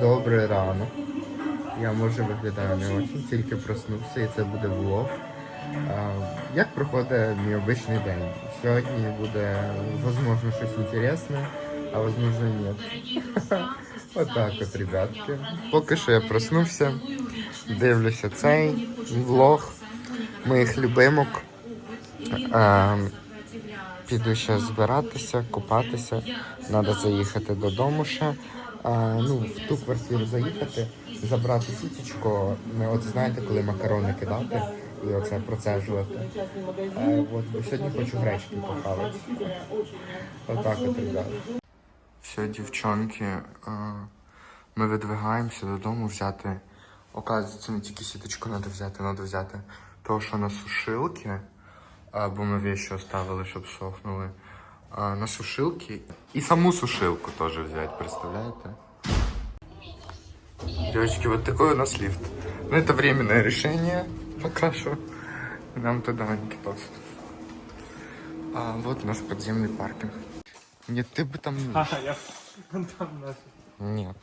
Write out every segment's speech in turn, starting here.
Добрий ранок. Я може виглядаю не очень, тільки проснувся і це буде влог. Як проходить мій обичний день? Сьогодні буде, можливо, щось інтересне, а можливо, ні. Отак от, ребятки. Поки що я проснувся, дивлюся цей влог моїх любимок. Піду ще збиратися, купатися. Треба заїхати додому ще. А, ну, в ту квартиру заїхати, забрати сітечко. Ну, От знаєте, коли макарони кидати і оце процежувати. А, от, бо сьогодні хочу гречки похавати. Отак от, ребят. Все, дівчонки, ми видвигаємося додому взяти. Оказується, не тільки сіточку треба взяти, треба взяти то, що на сушилки. А, бо ми вещи оставили, щоб сохнули. А, на сушилки. І саму сушилку теж взяти, представляєте? Девочки, вот такой у нас лифт. Ну, это временное решение пока что. Нам туда Никитос. А вот наш подземный паркинг. Нет, ты бы там... не- Ага, я вон там наш. Нет.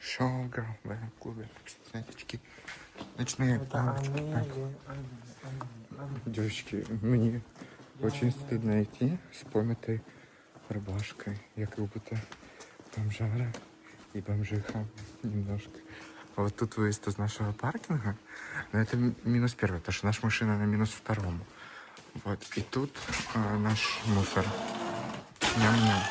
Шоу-грал в клубе. Ночные парочки. Так. Девочки, мне очень стыдно идти с помятой рубашкой. Я как будто бомжара и бомжиха немножко. Вот тут выезд из нашего паркинга. Но это ми- минус первый, потому что наша машина на минус втором. Вот. И тут а, наш мусор. Ням-ням.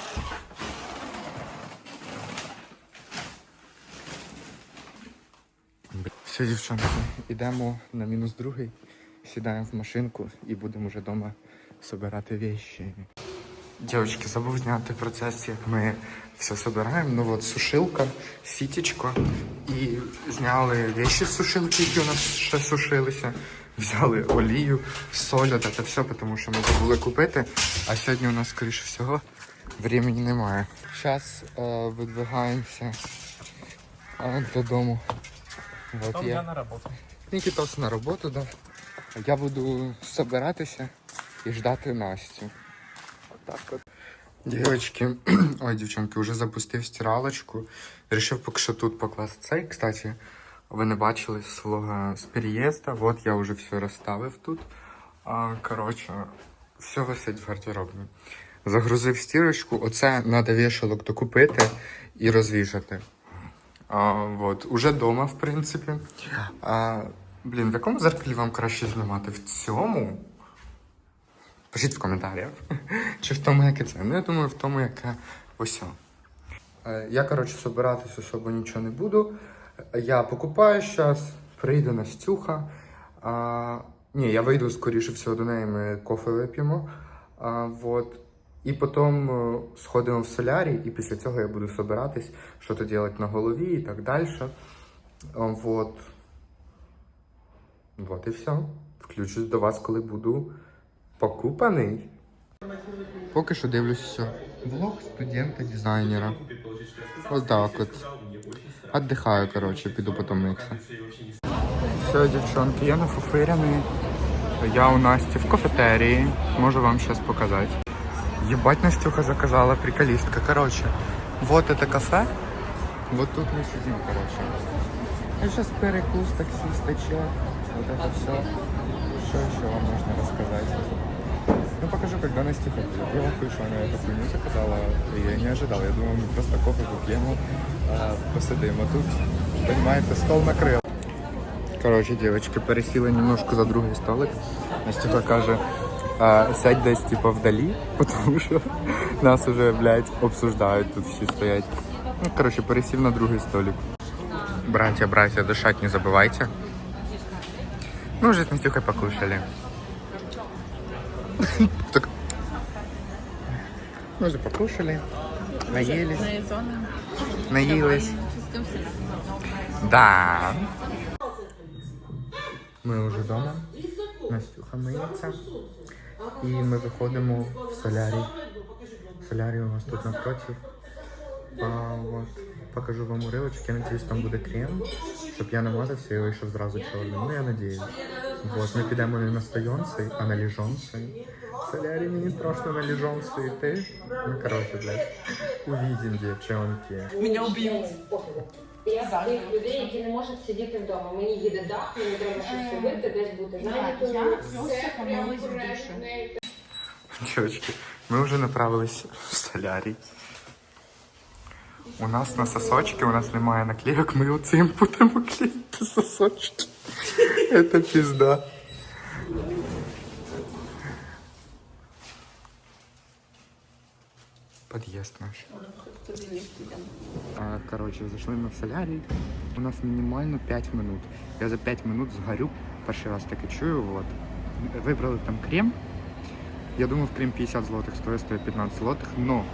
Все, дівчонки, йдемо на мінус другий, сідаємо в машинку і будемо вже вдома збирати вещи. Дівчатки, забув зняти процес, як ми все збираємо. Ну от сушилка, сітечко. І зняли вещи з сушилки, які у нас ще сушилися. Взяли олію, соль, це все, тому що ми забули купити. А сьогодні у нас, скоріше всього, времени немає. Зараз е, видвигаємося е, додому. Вот Там я. я на работу. Нікітос на роботу дав. А я буду собиратися і ждати Настю. Отак от. Дівчатки, ой, дівчонки, вже запустив стиралочку. Рішив поки що тут покласти цей. Кстати, ви не бачили свого з переїзду. Вот я вже все розставив тут. А, коротше, все висить в гардеробні. Загрузив стірочку. Оце треба вішалок докупити і розвішати. А, вот. Уже дома, в принципі. А, блін, в якому зеркалі вам краще знімати? В цьому? Пишіть в коментарях. Чи в тому, яке це? Ну, я думаю, в тому, яке ось. Е, Я, коротше, собиратись особо нічого не буду. Я покупаю зараз, прийде Настюха. А, ні, я вийду скоріше всього до неї, ми кофе вип'ємо. Вот. І потім е, сходимо в солярій, і після цього я буду собиратись, що то робити на голові і так далі. Вот. Вот і все. Включусь до вас, коли буду покупаний. Поки що дивлюсь все. Влог студента-дизайнера. Ось так от. Отдихаю, коротше, піду потім митися. Все, дівчонки, я нафуфиряний. Я у Насті в кафетерії. Можу вам сейчас показати. Ебать, Настюха заказала, приколистка. Короче, вот это кафе. Вот тут мы сидим, короче. И сейчас перекус, таксиста, Вот это все. Что еще вам можно рассказать? Ну, покажу, когда Настюха придет. Я вам что она эту хуйню заказала. И я не ожидал. Я думал, мы просто кофе попьем, а, посидим. А тут, понимаете, стол накрыл. Короче, девочки, пересіли немножко за другий столик. Настюха каже, а, сядь десь типа вдалі, тому що нас уже, блядь, обсуждають, тут всі стоять. Ну, короче, пересів на другий столик. Братья, братья, дышать не забывайте. Мы уже с Настюхой покушали. Так. Мы уже покушали, наелись, наелись. Да. Ми вже вдома. Настюха миється. І ми виходимо в солярій. Солярій у нас тут напротив. А, от. Покажу вам уривочки. Я надіюсь, там буде крем, щоб я намазався і вийшов зразу чорним. Ну, я надіюсь. Вот, ми підемо не на стойонцей, а на ліжонцей. В солярі мені страшно на лежанці йти. Ну, коротше, блядь. Увидим, дівчонки. Меня убьют. Я з тих людей, які не можуть сидіти вдома. Мені їде дах, мені треба щось робити, десь бути зайнятою. я Все просто помилась в коректно. Девочки, мы уже направились в солярій. У нас на сосочки, у нас немає наклеек, ми оцим будемо клеїти сосочки. Это пизда. Подъезд наш. А, Короче, зайшли ми в солярій. У нас мінімально 5 минут. Я за 5 минут згорю. Перший раз таке чую. Вот. Вибрали там крем. Я думав, крем 50 злотих стоїть, стоїть 15 злотих, но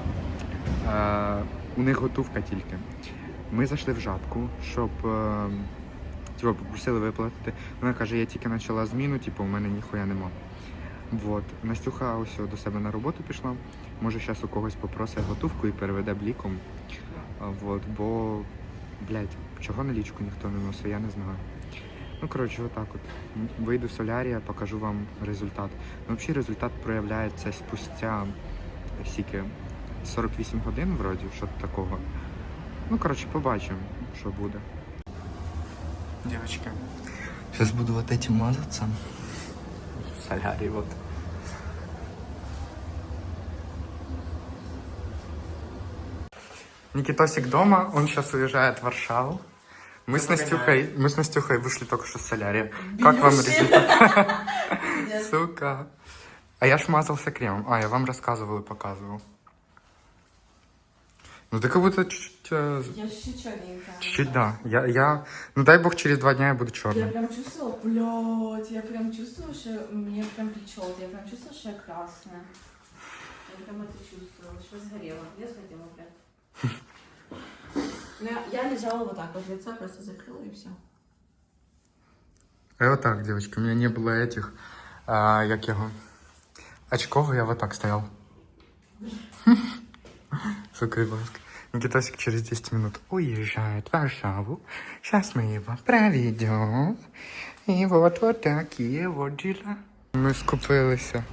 е, у них готовка тільки. Ми зайшли в жабку, щоб е, типу, попросили виплатити. Вона каже, я тільки почала зміну, типу, у мене ніхуя нема. Вот. Настюха ось до себе на роботу пішла. Може, зараз у когось попросить готовку і переведе бліком. Вот, бо, блядь, чого налічку ніхто не носить, я не знаю. Ну, коротше, отак от. Вийду з солярія, покажу вам результат. Ну, взагалі результат проявляється спустя скільки? 48 годин, вроді, що такого. Ну, коротше, побачимо, що буде. Девочки, сейчас буду вот этим мазаться. В солярии вот. Никитосик дома, он сейчас уезжает в Варшаву. Мы с Настюхой, мы с Настюхой вышли только что с солярия. Как вам результат? Сука. А я ж мазался кремом. А, я вам рассказывал и показывал. Ну ты как будто чуть-чуть... э, Я чуть черненькая. Чуть-чуть, да. Я, я... Ну дай бог, через два дня я буду Я черным. прям чувствовала, блядь, я прям чувствовала, что мне прям печет, я прям чувствовала, что я красная. Я прям это чувствовала, что сгорела. Я сходила, блядь. Ну, я, я лежала вот так вот, лицо просто закрыла и все. Я вот так, девочки, у меня не было этих... А, як його? Очков, я вот так стоял. И ласка. Никитосик через 10 минут уезжает в Варшаву. Сейчас мы его проведем. И вот вот такие вот дела. Ми скупилися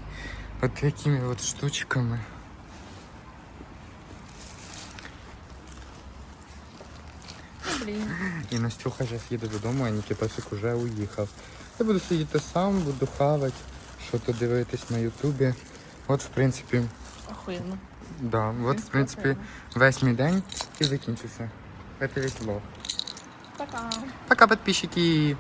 от такими от штучками. І Настюха зараз їде додому, а Нікітосик уже уїхав. Я буду сидіти сам, буду хавати, що то дивитись на Ютубі. От, в принципі, Охуенно. Да, от, в принципі, весь мій день і закінчився. Це весь влог. Пока. Пока, підписчики!